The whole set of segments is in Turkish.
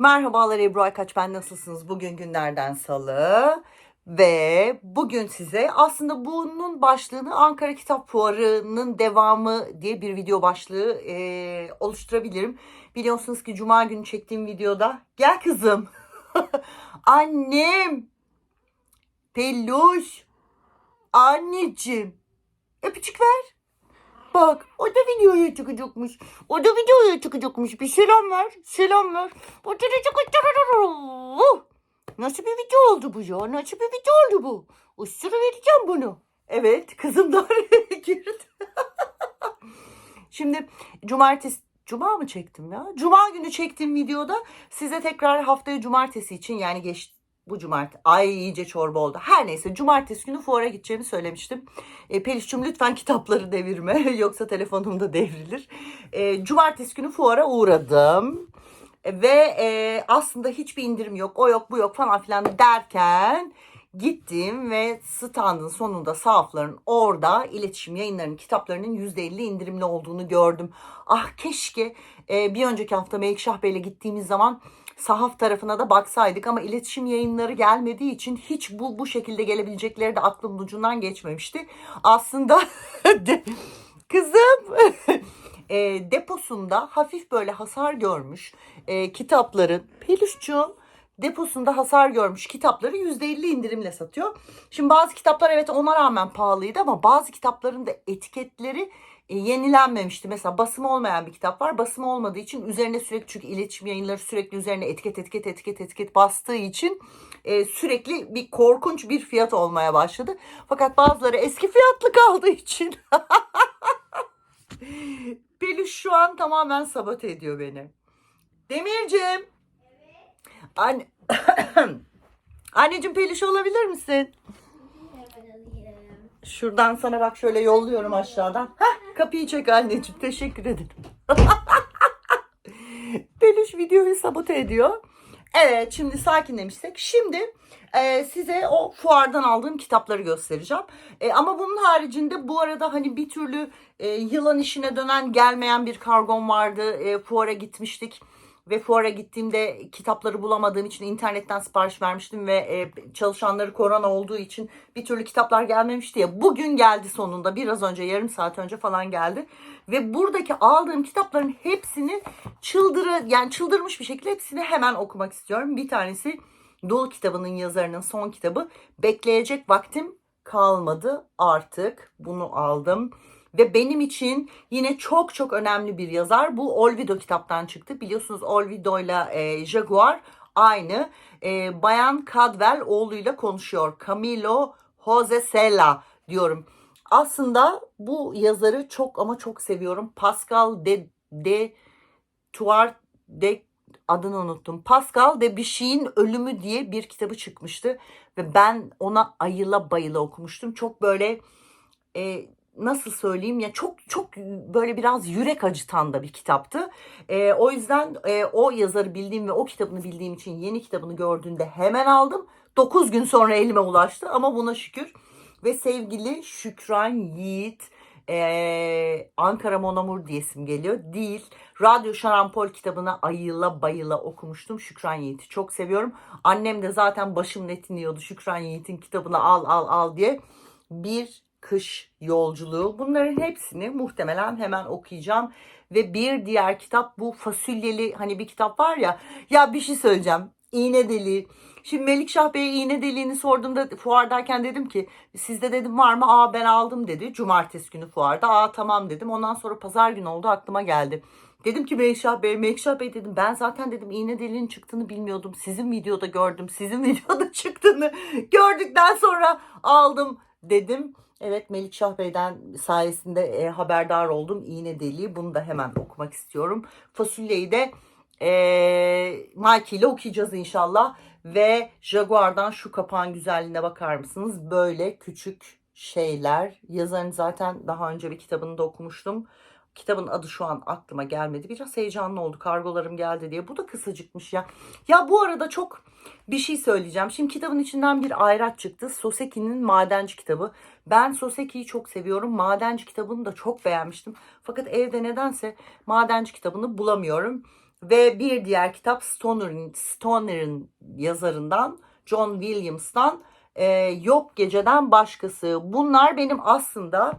Merhabalar Ebru Aykaç ben nasılsınız? Bugün günlerden salı ve bugün size aslında bunun başlığını Ankara Kitap Fuarı'nın devamı diye bir video başlığı eee, oluşturabilirim. Biliyorsunuz ki Cuma günü çektiğim videoda gel kızım annem peluş anneciğim öpücük ver. Bak o da videoya çıkacakmış. O da videoya çıkacakmış. Bir selam ver. Selam ver. O da çıkacak. Nasıl bir video oldu bu ya? Nasıl bir video oldu bu? Ustura vereceğim bunu. Evet kızım da girdi. Şimdi cumartesi Cuma mı çektim ya? Cuma günü çektiğim videoda size tekrar haftaya cumartesi için yani geç bu cumartesi ay iyice çorba oldu. Her neyse cumartesi günü fuara gideceğimi söylemiştim. E, Peliş'cim lütfen kitapları devirme yoksa telefonum da devrilir. E, cumartesi günü fuara uğradım. E, Ve e, aslında hiçbir indirim yok, o yok, bu yok falan filan derken gittim ve standın sonunda sahafların orada iletişim yayınlarının kitaplarının %50 indirimli olduğunu gördüm. Ah keşke e, bir önceki hafta Melikşah Bey'le gittiğimiz zaman sahaf tarafına da baksaydık ama iletişim yayınları gelmediği için hiç bu bu şekilde gelebilecekleri de aklımın ucundan geçmemişti. Aslında kızım e, deposunda hafif böyle hasar görmüş e, kitapların Peluşcuğum deposunda hasar görmüş kitapları %50 indirimle satıyor. Şimdi bazı kitaplar evet ona rağmen pahalıydı ama bazı kitapların da etiketleri yenilenmemişti. Mesela basımı olmayan bir kitap var. Basımı olmadığı için üzerine sürekli çünkü iletişim yayınları sürekli üzerine etiket etiket etiket etiket bastığı için e, sürekli bir korkunç bir fiyat olmaya başladı. Fakat bazıları eski fiyatlı kaldığı için Peluş şu an tamamen sabote ediyor beni. Demircim. Anne... Anneciğim peluş olabilir misin? Şuradan sana bak şöyle yolluyorum aşağıdan. Heh, kapıyı çek anneciğim. Teşekkür ederim. Peluş videoyu sabote ediyor. Evet şimdi sakinlemişsek. Şimdi e, size o fuardan aldığım kitapları göstereceğim. E, ama bunun haricinde bu arada hani bir türlü e, yılan işine dönen gelmeyen bir kargom vardı. E, fuara gitmiştik. Ve fuara gittiğimde kitapları bulamadığım için internetten sipariş vermiştim ve e, çalışanları korona olduğu için bir türlü kitaplar gelmemişti ya. Bugün geldi sonunda. Biraz önce, yarım saat önce falan geldi. Ve buradaki aldığım kitapların hepsini çıldırı yani çıldırmış bir şekilde hepsini hemen okumak istiyorum. Bir tanesi Dul kitabının yazarının son kitabı. Bekleyecek vaktim kalmadı artık. Bunu aldım. Ve benim için yine çok çok önemli bir yazar. Bu Olvido kitaptan çıktı. Biliyorsunuz Olvido ile Jaguar aynı. E, Bayan Cadwell oğluyla konuşuyor. Camilo Jose Sela diyorum. Aslında bu yazarı çok ama çok seviyorum. Pascal de, de Tuart de adını unuttum. Pascal de Bichy'in Ölümü diye bir kitabı çıkmıştı ve ben ona ayıla bayıla okumuştum. Çok böyle e, nasıl söyleyeyim ya çok çok böyle biraz yürek acıtan da bir kitaptı. E, o yüzden e, o yazarı bildiğim ve o kitabını bildiğim için yeni kitabını gördüğümde hemen aldım. 9 gün sonra elime ulaştı ama buna şükür. Ve sevgili Şükran Yiğit e, Ankara Monamur diyesim geliyor. Değil. Radyo Şarampol kitabını ayıla bayıla okumuştum. Şükran Yiğit'i çok seviyorum. Annem de zaten başım netiniyordu Şükran Yiğit'in kitabını al al al diye. Bir kış yolculuğu. Bunların hepsini muhtemelen hemen okuyacağım. Ve bir diğer kitap bu fasulyeli hani bir kitap var ya. Ya bir şey söyleyeceğim. İğne deliği. Şimdi Melikşah Bey'e iğne deliğini sorduğumda fuardayken dedim ki sizde dedim var mı? Aa ben aldım dedi. Cumartesi günü fuarda. Aa tamam dedim. Ondan sonra pazar günü oldu aklıma geldi. Dedim ki Melikşah Bey, Melikşah Bey dedim ben zaten dedim iğne deliğinin çıktığını bilmiyordum. Sizin videoda gördüm. Sizin videoda çıktığını gördükten sonra aldım dedim. Evet Melikşah Bey'den sayesinde e, haberdar oldum. İğne deliği bunu da hemen okumak istiyorum. Fasulyeyi de e, Nike ile okuyacağız inşallah. Ve Jaguar'dan şu kapağın güzelliğine bakar mısınız? Böyle küçük şeyler. Yazarın zaten daha önce bir kitabını da okumuştum. Kitabın adı şu an aklıma gelmedi. Biraz heyecanlı oldu. Kargolarım geldi diye. Bu da kısacıkmış ya. Ya bu arada çok bir şey söyleyeceğim. Şimdi kitabın içinden bir ayraç çıktı. Soseki'nin Madenci kitabı. Ben Soseki'yi çok seviyorum. Madenci kitabını da çok beğenmiştim. Fakat evde nedense Madenci kitabını bulamıyorum. Ve bir diğer kitap Stoner'ın Stoner'ın yazarından John Williams'tan e, Yok Geceden Başkası. Bunlar benim aslında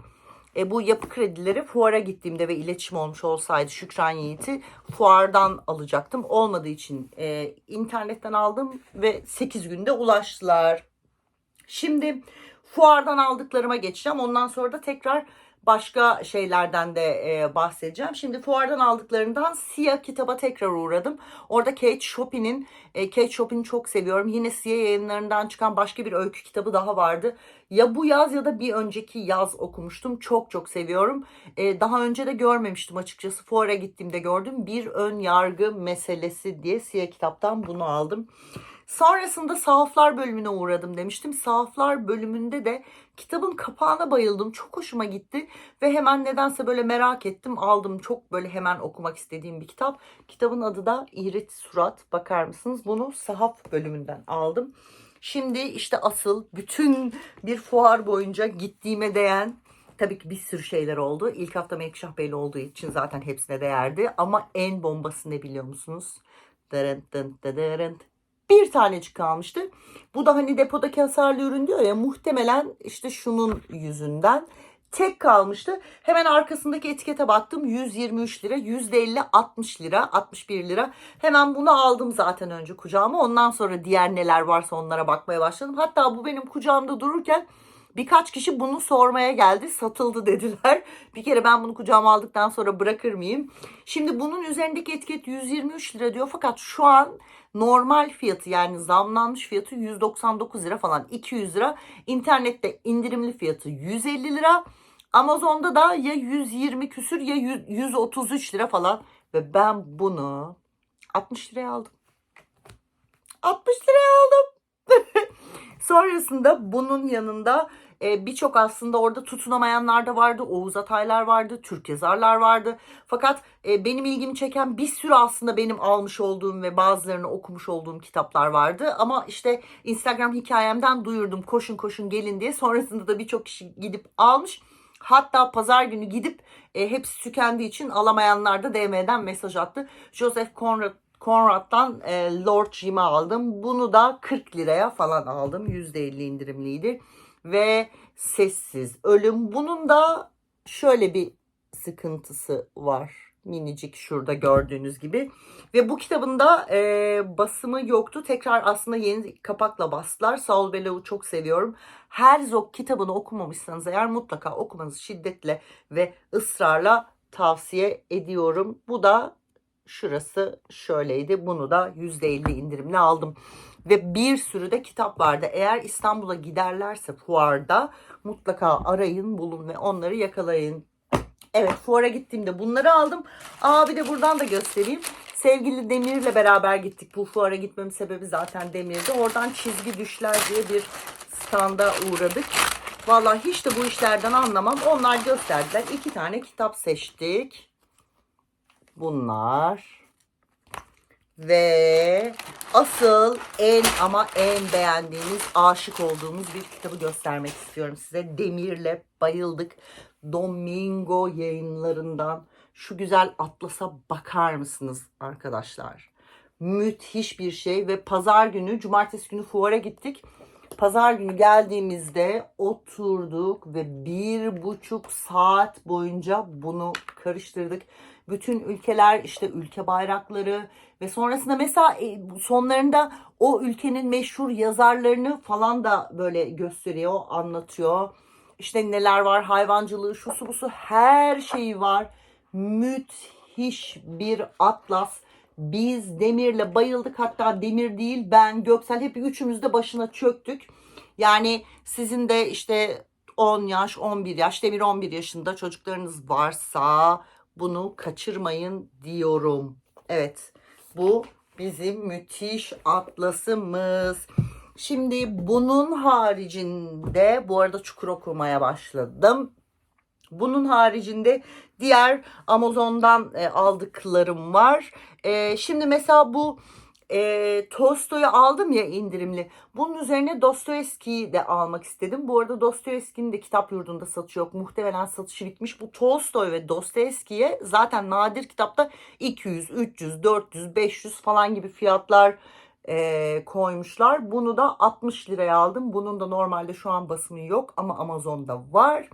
e, bu yapı kredileri fuara gittiğimde ve iletişim olmuş olsaydı Şükran Yiğit'i fuardan alacaktım. Olmadığı için e, internetten aldım ve 8 günde ulaştılar. Şimdi fuardan aldıklarıma geçeceğim. Ondan sonra da tekrar başka şeylerden de e, bahsedeceğim. Şimdi fuardan aldıklarından Siyah kitaba tekrar uğradım. Orada Kate Chopin'in, e, Kate Chopin'i çok seviyorum. Yine Siyah yayınlarından çıkan başka bir öykü kitabı daha vardı. Ya bu yaz ya da bir önceki yaz okumuştum. Çok çok seviyorum. E, daha önce de görmemiştim açıkçası. Fuara gittiğimde gördüm. Bir ön yargı meselesi diye Siyah kitaptan bunu aldım. Sonrasında sahaflar bölümüne uğradım demiştim. Sahaflar bölümünde de kitabın kapağına bayıldım. Çok hoşuma gitti ve hemen nedense böyle merak ettim. Aldım çok böyle hemen okumak istediğim bir kitap. Kitabın adı da İğrit Surat. Bakar mısınız? Bunu sahaf bölümünden aldım. Şimdi işte asıl bütün bir fuar boyunca gittiğime değen Tabii ki bir sürü şeyler oldu. İlk hafta Melikşah Bey'le olduğu için zaten hepsine değerdi. Ama en bombası ne biliyor musunuz? Dırın dın dırın bir tanecik kalmıştı. Bu da hani depodaki hasarlı ürün diyor ya muhtemelen işte şunun yüzünden tek kalmıştı. Hemen arkasındaki etikete baktım 123 lira, %50 60 lira, 61 lira. Hemen bunu aldım zaten önce kucağıma. Ondan sonra diğer neler varsa onlara bakmaya başladım. Hatta bu benim kucağımda dururken Birkaç kişi bunu sormaya geldi. Satıldı dediler. Bir kere ben bunu kucağıma aldıktan sonra bırakır mıyım? Şimdi bunun üzerindeki etiket 123 lira diyor. Fakat şu an normal fiyatı yani zamlanmış fiyatı 199 lira falan 200 lira. İnternette indirimli fiyatı 150 lira. Amazon'da da ya 120 küsür ya 133 lira falan. Ve ben bunu 60 liraya aldım. 60 liraya aldım. Sonrasında bunun yanında e, birçok aslında orada tutunamayanlar da vardı. Oğuz Ataylar vardı, Türk yazarlar vardı. Fakat e, benim ilgimi çeken bir sürü aslında benim almış olduğum ve bazılarını okumuş olduğum kitaplar vardı. Ama işte Instagram hikayemden duyurdum koşun koşun gelin diye. Sonrasında da birçok kişi gidip almış. Hatta pazar günü gidip e, hepsi tükendiği için alamayanlar da DM'den mesaj attı. Joseph Conrad Conrad'dan e, Lord Jim'i aldım. Bunu da 40 liraya falan aldım. %50 indirimliydi. Ve Sessiz Ölüm. Bunun da şöyle bir sıkıntısı var. Minicik şurada gördüğünüz gibi. Ve bu kitabın da e, basımı yoktu. Tekrar aslında yeni kapakla bastılar. Saul Bellow çok seviyorum. Herzog kitabını okumamışsanız eğer mutlaka okumanızı şiddetle ve ısrarla tavsiye ediyorum. Bu da Şurası şöyleydi. Bunu da %50 indirimle aldım. Ve bir sürü de kitap vardı. Eğer İstanbul'a giderlerse fuarda mutlaka arayın, bulun ve onları yakalayın. Evet fuara gittiğimde bunları aldım. Aa bir de buradan da göstereyim. Sevgili Demir'le beraber gittik. Bu fuara gitmemin sebebi zaten Demir'di. Oradan çizgi düşler diye bir standa uğradık. Vallahi hiç de bu işlerden anlamam. Onlar gösterdiler. İki tane kitap seçtik bunlar. Ve asıl en ama en beğendiğimiz, aşık olduğumuz bir kitabı göstermek istiyorum size. Demir'le bayıldık. Domingo yayınlarından şu güzel atlasa bakar mısınız arkadaşlar? Müthiş bir şey ve pazar günü, cumartesi günü fuara gittik. Pazar günü geldiğimizde oturduk ve bir buçuk saat boyunca bunu karıştırdık bütün ülkeler işte ülke bayrakları ve sonrasında mesela e, sonlarında o ülkenin meşhur yazarlarını falan da böyle gösteriyor, anlatıyor. İşte neler var, hayvancılığı, şusu busu her şeyi var. Müthiş bir atlas. Biz Demir'le bayıldık. Hatta Demir değil ben Göksel hep üçümüz de başına çöktük. Yani sizin de işte 10 yaş, 11 yaş, Demir 11 yaşında çocuklarınız varsa bunu kaçırmayın diyorum. Evet bu bizim müthiş atlasımız. Şimdi bunun haricinde bu arada çukur okumaya başladım. Bunun haricinde diğer Amazon'dan e, aldıklarım var. E, şimdi mesela bu e, Tolstoy'u aldım ya indirimli. Bunun üzerine Dostoyevski'yi de almak istedim. Bu arada Dostoyevski'nin de kitap yurdunda satışı yok. Muhtemelen satışı bitmiş. Bu Tolstoy ve Dostoyevski'ye zaten nadir kitapta 200, 300, 400, 500 falan gibi fiyatlar e, koymuşlar. Bunu da 60 liraya aldım. Bunun da normalde şu an basımı yok ama Amazon'da var.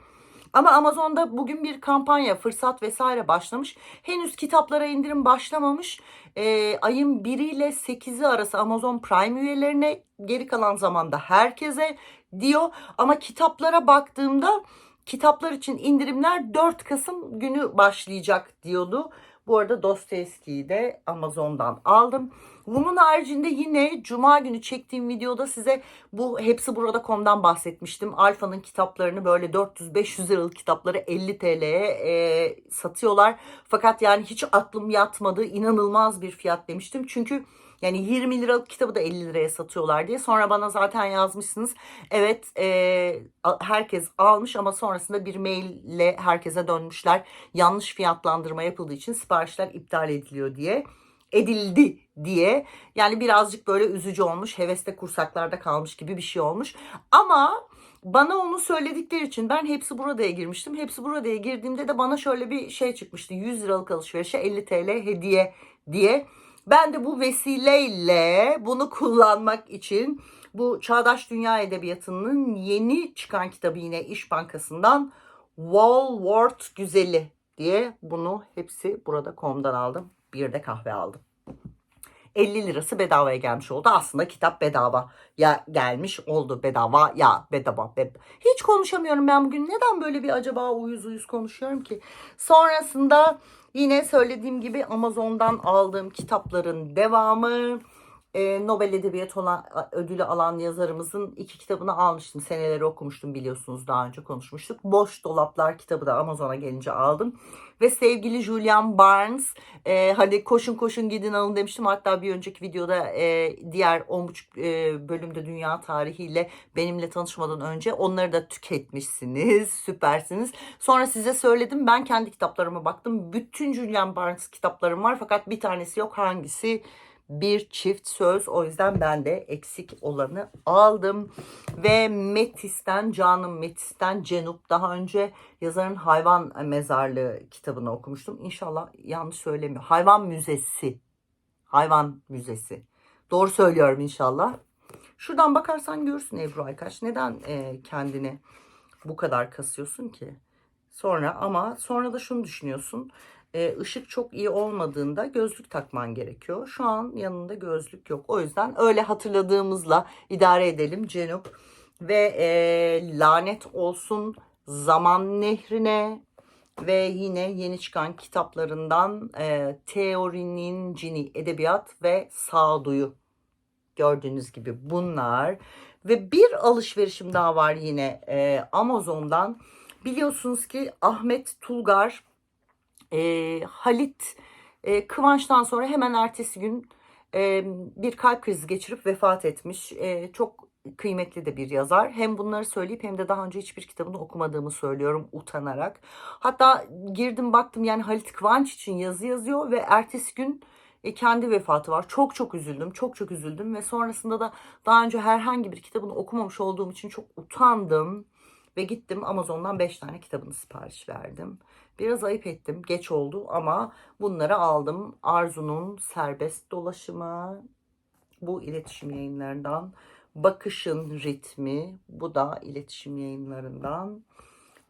Ama Amazon'da bugün bir kampanya, fırsat vesaire başlamış. Henüz kitaplara indirim başlamamış. Ee, ayın 1 ile 8'i arası Amazon Prime üyelerine, geri kalan zamanda herkese diyor. Ama kitaplara baktığımda kitaplar için indirimler 4 Kasım günü başlayacak diyordu. Bu arada Dostoyevski'yi de Amazon'dan aldım. Bunun haricinde yine Cuma günü çektiğim videoda size bu hepsi burada.com'dan bahsetmiştim. Alfa'nın kitaplarını böyle 400-500 liralık kitapları 50 TL'ye e, satıyorlar. Fakat yani hiç aklım yatmadı. İnanılmaz bir fiyat demiştim. Çünkü yani 20 liralık kitabı da 50 liraya satıyorlar diye. Sonra bana zaten yazmışsınız. Evet e, herkes almış ama sonrasında bir maille herkese dönmüşler. Yanlış fiyatlandırma yapıldığı için siparişler iptal ediliyor diye edildi diye. Yani birazcık böyle üzücü olmuş. Heveste kursaklarda kalmış gibi bir şey olmuş. Ama bana onu söyledikleri için ben hepsi buradaya girmiştim. Hepsi buradaya girdiğimde de bana şöyle bir şey çıkmıştı. 100 liralık alışverişe 50 TL hediye diye. Ben de bu vesileyle bunu kullanmak için bu Çağdaş Dünya Edebiyatı'nın yeni çıkan kitabı yine İş Bankası'ndan Walworth Güzeli diye bunu hepsi burada komdan aldım. Bir de kahve aldım. 50 lirası bedavaya gelmiş oldu. Aslında kitap bedava ya gelmiş oldu bedava ya bedava. Be Hiç konuşamıyorum ben bugün. Neden böyle bir acaba uyuz uyuz konuşuyorum ki? Sonrasında yine söylediğim gibi Amazon'dan aldığım kitapların devamı e, Nobel Edebiyat olan, ödülü alan yazarımızın iki kitabını almıştım. Seneleri okumuştum biliyorsunuz daha önce konuşmuştuk. Boş Dolaplar kitabı da Amazon'a gelince aldım. Ve sevgili Julian Barnes e, hadi koşun koşun gidin alın demiştim. Hatta bir önceki videoda e, diğer 10.5 e, bölümde dünya tarihiyle benimle tanışmadan önce onları da tüketmişsiniz. Süpersiniz. Sonra size söyledim ben kendi kitaplarıma baktım. Bütün Julian Barnes kitaplarım var fakat bir tanesi yok. Hangisi? Bir çift söz. O yüzden ben de eksik olanı aldım. Ve Metis'ten, Canım Metis'ten Cenup. Daha önce yazarın Hayvan Mezarlığı kitabını okumuştum. İnşallah yanlış söylemiyor. Hayvan Müzesi. Hayvan Müzesi. Doğru söylüyorum inşallah. Şuradan bakarsan görürsün Ebru Aykaç. Neden e, kendini bu kadar kasıyorsun ki? Sonra ama sonra da şunu düşünüyorsun e, ışık çok iyi olmadığında gözlük takman gerekiyor. Şu an yanında gözlük yok. O yüzden öyle hatırladığımızla idare edelim Cenup. Ve e, lanet olsun zaman nehrine ve yine yeni çıkan kitaplarından e, Teorinin Cini Edebiyat ve Sağduyu. Gördüğünüz gibi bunlar. Ve bir alışverişim daha var yine e, Amazon'dan. Biliyorsunuz ki Ahmet Tulgar e, Halit e, Kıvanç'tan sonra hemen ertesi gün e, bir kalp krizi geçirip vefat etmiş. E, çok kıymetli de bir yazar. Hem bunları söyleyip hem de daha önce hiçbir kitabını okumadığımı söylüyorum utanarak. Hatta girdim baktım yani Halit Kıvanç için yazı yazıyor ve ertesi gün e, kendi vefatı var. Çok çok üzüldüm. Çok çok üzüldüm ve sonrasında da daha önce herhangi bir kitabını okumamış olduğum için çok utandım. Ve gittim Amazon'dan 5 tane kitabını sipariş verdim. Biraz ayıp ettim. Geç oldu ama bunları aldım. Arzu'nun serbest dolaşımı. Bu iletişim yayınlarından. Bakışın ritmi. Bu da iletişim yayınlarından.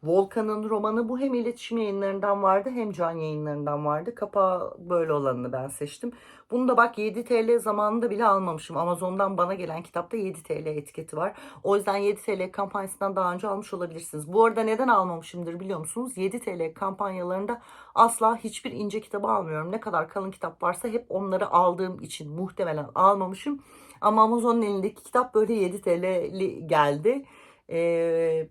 Volkan'ın romanı bu hem iletişim yayınlarından vardı hem can yayınlarından vardı. Kapağı böyle olanını ben seçtim. Bunu da bak 7 TL zamanında bile almamışım. Amazon'dan bana gelen kitapta 7 TL etiketi var. O yüzden 7 TL kampanyasından daha önce almış olabilirsiniz. Bu arada neden almamışımdır biliyor musunuz? 7 TL kampanyalarında asla hiçbir ince kitabı almıyorum. Ne kadar kalın kitap varsa hep onları aldığım için muhtemelen almamışım. Ama Amazon'un elindeki kitap böyle 7 TL'li geldi. Eee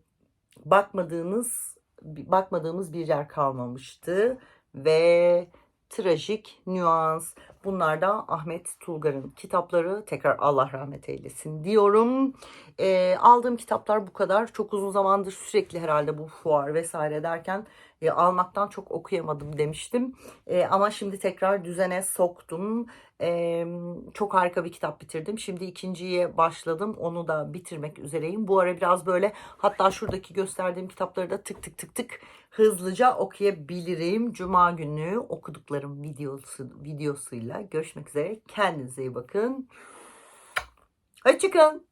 bakmadığınız bakmadığımız bir yer kalmamıştı ve trajik nüans. Bunlar da Ahmet Tulgar'ın kitapları. Tekrar Allah rahmet eylesin diyorum. Ee, aldığım kitaplar bu kadar. Çok uzun zamandır sürekli herhalde bu fuar vesaire derken e, almaktan çok okuyamadım demiştim. E, ama şimdi tekrar düzene soktum. E, çok harika bir kitap bitirdim. Şimdi ikinciye başladım. Onu da bitirmek üzereyim. Bu ara biraz böyle hatta şuradaki gösterdiğim kitapları da tık tık tık tık hızlıca okuyabilirim. Cuma günü okuduklarım videosu videosuyla görüşmek üzere. Kendinize iyi bakın. Hoşçakalın.